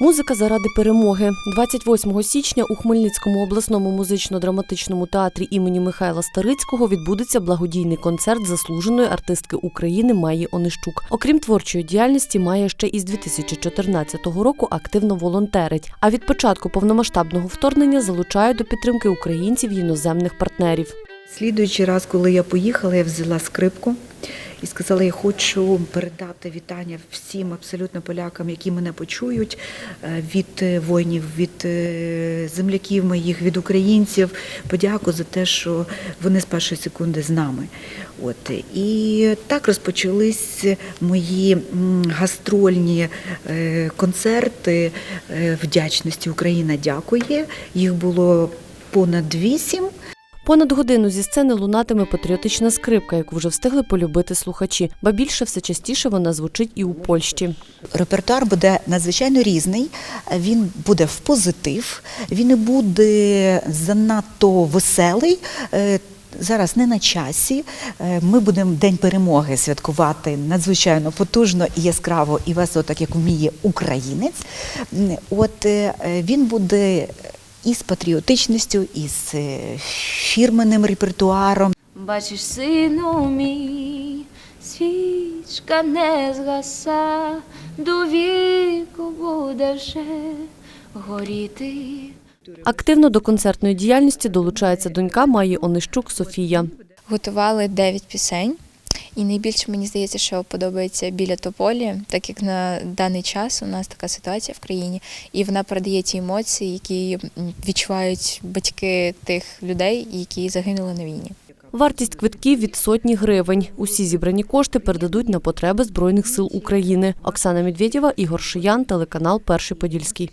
Музика заради перемоги. 28 січня у Хмельницькому обласному музично-драматичному театрі імені Михайла Старицького відбудеться благодійний концерт заслуженої артистки України Майї Онищук. Окрім творчої діяльності, Майя ще із 2014 року активно волонтерить. А від початку повномасштабного вторгнення залучає до підтримки українців й іноземних партнерів. Слідуючий раз, коли я поїхала, я взяла скрипку і сказала, я хочу передати вітання всім абсолютно полякам, які мене почують е, від е, воїнів, від е, земляків моїх, від українців. Подяку за те, що вони з першої секунди з нами. От і так розпочались мої гастрольні концерти вдячності. Україна дякує. Їх було понад вісім. Понад годину зі сцени лунатиме патріотична скрипка, яку вже встигли полюбити слухачі, ба більше все частіше вона звучить і у Польщі. Репертуар буде надзвичайно різний. Він буде в позитив, він не буде занадто веселий. Е, Зараз не на часі. Е, Ми будемо День перемоги святкувати надзвичайно потужно і яскраво і весело, так як вміє українець. От е, він буде і з патріотичністю, і з е, фірменним репертуаром. Бачиш, сину мій, свічка не згаса, до віку буде вже горіти. Активно до концертної діяльності долучається донька Майї Онищук Софія. Готували 9 пісень. І найбільше мені здається, що подобається біля тополі, так як на даний час у нас така ситуація в країні, і вона передає ті емоції, які відчувають батьки тих людей, які загинули на війні. Вартість квитків від сотні гривень. Усі зібрані кошти передадуть на потреби Збройних сил України. Оксана Медведєва, Ігор Шиян, телеканал Перший Подільський.